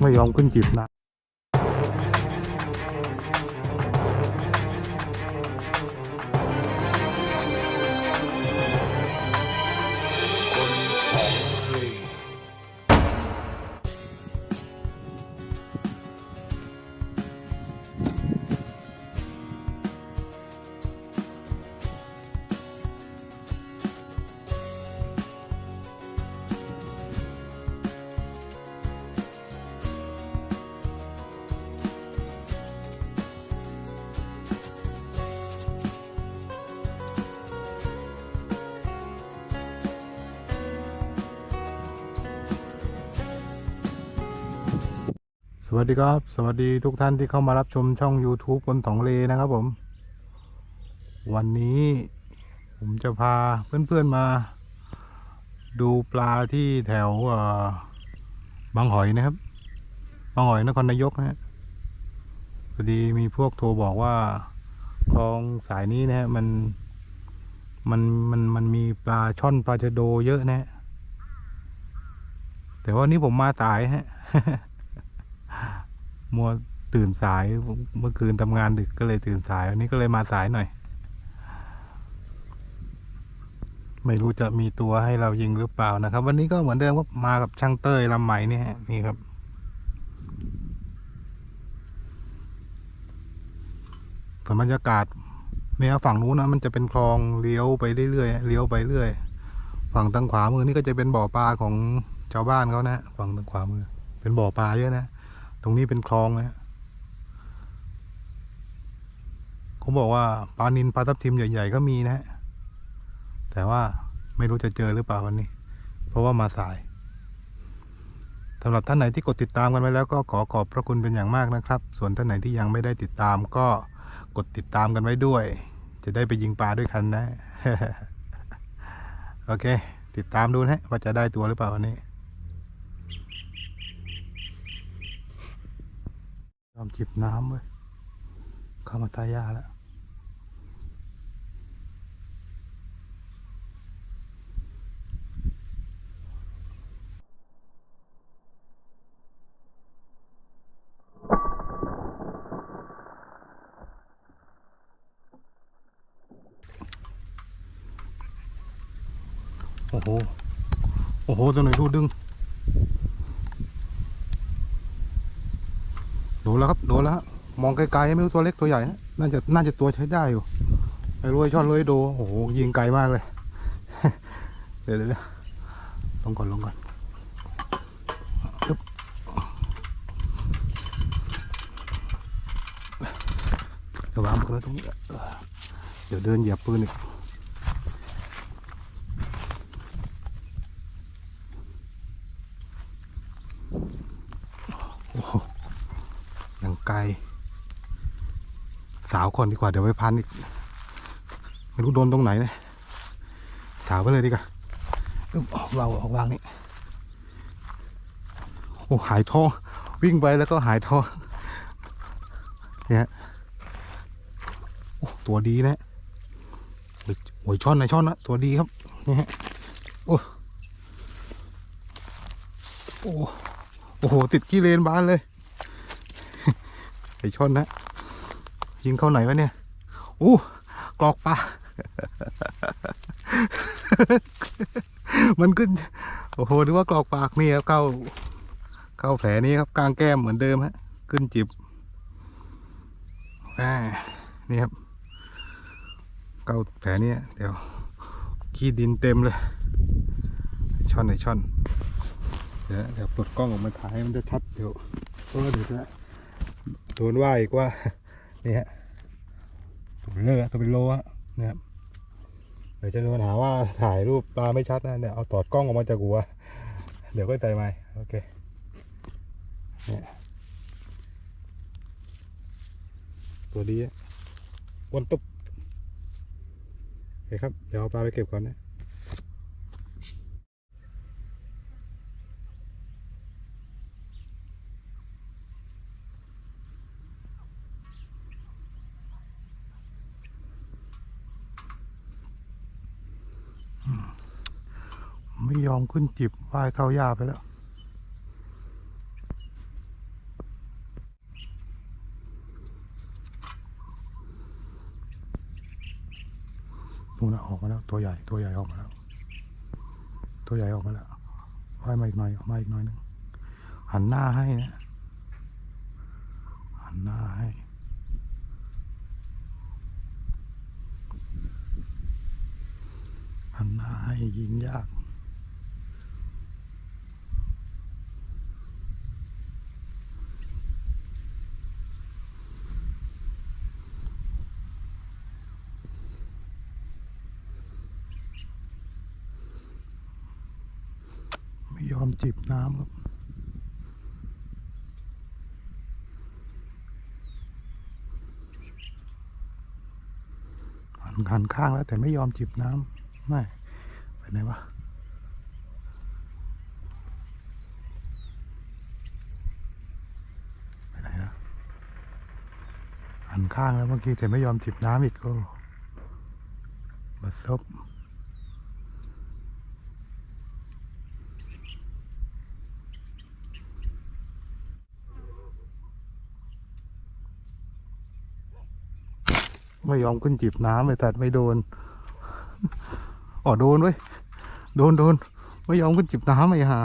ไม่ยอมขึ้นจิบนะ สวัสดีครับ สวัสดีทุกท่านที่เข้ามารับชมช่อง YouTube คนสองเลนะครับผม วันนี้ผมจะพาเพื่อนๆมา ดูปลาที่แถวบางหอยนะครับ บางหอยนครนายกนะฮะพอดีมีพวกโทรบอกว่าคลองสายนี้นะฮะมันมันมันมันมีปลาช่อนปลาชะโดเยอะนะฮะแต่ว่านี้ผมมาสายฮะ มัวตื่นสายเมื่อคืนทำงานดึกก็เลยตื่นสาย วันนี้ก็เลยมาสายหน่อย ไม่รู้จะมีตัวให้เรายิงหรือเปล่านะครับ วันนี้ก็เหมือนเดิมครับมากับช่างเต้ยลำใหม่นี่นี่ครับส่วนบรรยากาศเนี่ยฝั่งนู้นนะมันจะเป็นคลองเลี้ยวไปเรื่อยๆเลี้ยวไปเรื่อย ฝั่งทางขวามือนี่ก็จะเป็นบ่อปลาของชาวบ้านเขานะ ฝั่งทางขวามือ เป็นบ่อปลาเยอะนะ ตรงนี้เป็นคลองนะฮะเขาบอกว่าปลานินปลาทับทิมใหญ่ ๆ ก็มีนะฮะ แต่ว่าไม่รู้จะเจอหรือเปล่าวันนี้ เพราะว่ามาสายสำหรับท่านไหนที่กดติดตามกันไว้แล้วก็ขอขอบพระคุณเป็นอย่างมากนะครับ ส่วนท่านไหนที่ยังไม่ได้ติดตามก็กดติดตามกันไว้ด้วย จะได้ไปยิงปลาด้วยกันนะ โอเค ติดตามดูนะฮะว่าจะได้ตัวหรือเปล่าวันนี้ ย อมจิบน้ำเว้ยเข้ามาต้หญ้าแล้วโอ้โห โอ้โห ตัวไหนดูดึง โดน แล้วครับโดนแล้วมองไกลๆไม่รู้ตัวเล็กตัวใหญ่นะน่าจะน่าจะตัวใช้ได้อยู่ไอ้รวยช่อนรวยโดโอ้โหยิงไกลมากเลยเดี๋ยวเดี๋ยวลงก่อนลงก่อนเดี๋ยววางปืนตรงนี้เอเดี๋ยวเดินเหยียบปืนอีกโอ้ ไกล สาวก่อนดีกว่าเดี๋ยวไปพันอีกไม่รู้โดนตรงไหนนะสาวไปเลยดีกว่าอึ๊บออกวางออกวางนี่โอ้หายท้องวิ่งไปแล้วก็หายท้องเนี่ยโอ้ตัวดีนะโอ้ยโอ้ยช่อนนะช่อนนะตัวดีครับนี่ฮะโอ้โอ้โอ้โหติดกี้เลนบานเลย ไอช่อนนะ ยิงเข้าไหนวะเนี่ยอู้กรอกปลา มันขึ้น โอ้โหนึกว่ากรอกปากนี่ครับเข้า เข้าแผลนี้ครับกลางแก้มเหมือนเดิมฮะ ขึ้นจิบอ่านี่ครับ เข้าแผลนี้เดี๋ยว ขี้ดินเต็มเลยไอ้ช่อนไอช่อน เดี๋ยวเดี๋ยวปลดกล้องออกมาถ่ายมันจะชัดเดี๋ยวเพราะว่าเดี๋ยวจะ โดนว่าอีกว่านี่ฮะตัวเป็นเลอะตัวเป็นโลฮะนะครับเดี๋ยวจะโดนหาว่าถ่ายรูปปลาไม่ชัดนะเนี่ยเอาตอดกล้องออกมาจากหัว เดี๋ยวก็ใจไหมโอเคเนี่ยตัวดีอะอ้วนตุ๊บโอเคครับ เดี๋ยวเอาปลาไปเก็บก่อนนะ ไม่ยอมขึ้นจิบว่ายเข้าหญ้าไปแล้ว นู่น่ะออกมาแล้ว ตัวใหญ่ตัวใหญ่ออกมาแล้ว ตัวใหญ่ออกมาแล้วว่ายมาอีกหน่อยมาอีกหน่อยนึงหันหน้าให้นะ หันหน้าให้ันหน้าให้ยิงยาก จิบน้ำครับหันหันข้างแล้วแต่ไม่ยอมจิบน้ำไม่ไปไหนวะไปไหนนะหันข้างแล้วเมื่อกี้แต่ไม่ยอมจิบน้ำอีกโอ้บัดซบ ไม่ยอมขึ้นจีบน้ำเลยแต่ไม่โดนอ๋อโดนเว้ยโดนโดนไม่ยอมขึ้นจีบน้ำไอ้ห่า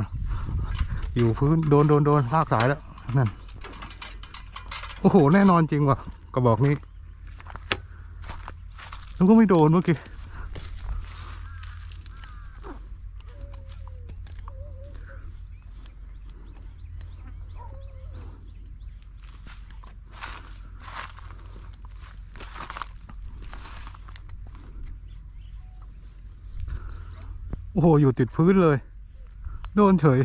อยู่พื้นโดนโดนโดนลากสายแล้วนั่นโอ้โหแน่นอนจริงว่ะกระบอกนี้แล้วก็ไม่โดนเมื่อกี้ โอ้โห อยู่ติดพื้นเลย โดนเฉย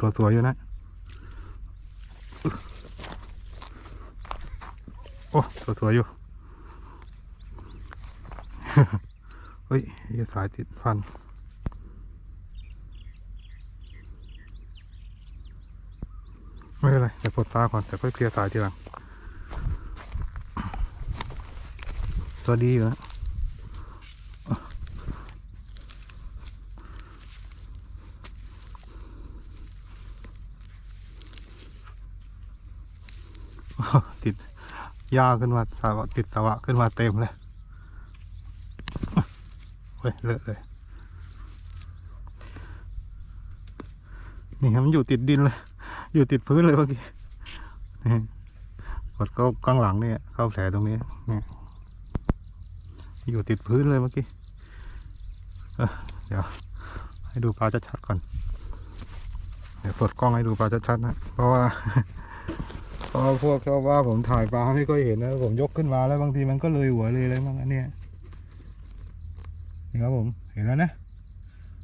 ตัวสวยอยู่นะ โอ้ตัว สวยอยู่ เฮ้ยสายติดฟัน ไม่เป็นไรเดี๋ยวปลดตาก่อนแต่ค่อยเคลียร์สายทีหลังตัวดีอยู่นะ ติด หญ้าขึ้นมาสาวติดสาวะขึ้นมาเต็มเลยเฮ้ยเลอะเลย นี่ครับมันอยู่ติดดินเลย อยู่ติดพื้นเลยเมื่อกี้นี่กดเข้าข้างหลังเนี่ยเข้าแผลตรงนี้เนี่ยอยู่ติดพื้นเลยเมื่อกี้เอ้อเดี๋ยวให้ดูปลาชัดๆก่อน เดี๋ยวเปิดกล้องให้ดูปลาชัดๆนะ เพราะว่า เพราะพวกชอบว่าผมถ่ายปลาไม่ค่อยเห็นนะผมยกขึ้นมาแล้วบางทีมันก็เลยหัวเลยอะไรบ้างอันเนี้ยนี่ครับผมเห็นแล้วนะ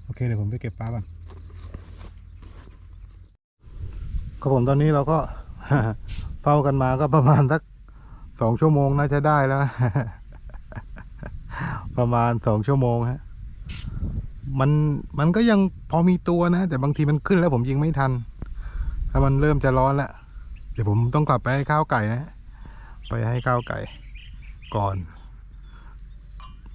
โอเคเดี๋ยวผมไปเก็บปลาก่อนครับผมตอนนี้เราก็เฝ้ากันมาก็ประมาณสักสองชั่วโมงน่าจะได้แล้ว ประมาณสองชั่วโมงฮะมันมันก็ยังพอมีตัวนะ แต่บางทีมันขึ้นแล้วผมยิงไม่ทันถ้ามันเริ่มจะร้อนแล้ว เดี๋ยวผมต้องกลับไปให้ข้าวไก่นะไปให้ข้าวไก่ก่อน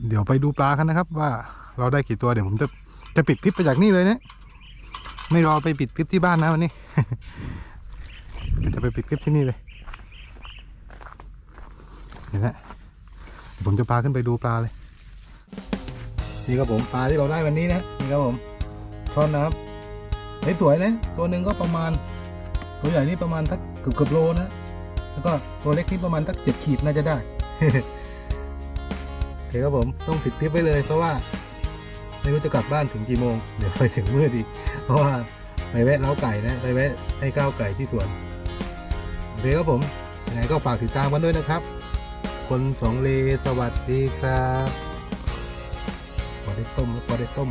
เดี๋ยวไปดูปลากันนะครับ ว่าเราได้กี่ตัวเดี๋ยวผมจะจะปิดคลิปไปจากนี่เลยนะไม่รอไปปิดคลิปที่บ้านนะวันนี้จะไปปิดคลิปที่นี่เลยเห็นไหมผมจะพาขึ้นไปดูปลาเลย นี่ครับผมปลาที่เราได้วันนี้นะนี่ครับผมช่อนนะครับเฮ้ยสวยนะตัวหนึ่งก็ประมาณ ตัวใหญ่นี่ประมาณสัก กือบเกือบโลนะ แล้วก็ตัวเล็กนี่ประมาณสักเจ็ดขีดน่าจะได้โอเคครับผมต้องปิดคลิปไว้เลยเพราะว่า ไม่รู้จะกลับบ้านถึงกี่โมง เดี๋ยวไปถึงมืดอีกเพราะว่าไปแวะเล้าไก่นะไปแวะให้ก้าวไก่ที่สวนโอเคครับผมยังไงก็ฝากติดตามกันด้วยนะครับ คนสองเลสวัสดีครับพอได้ต้มแล้วพอได้ต้ม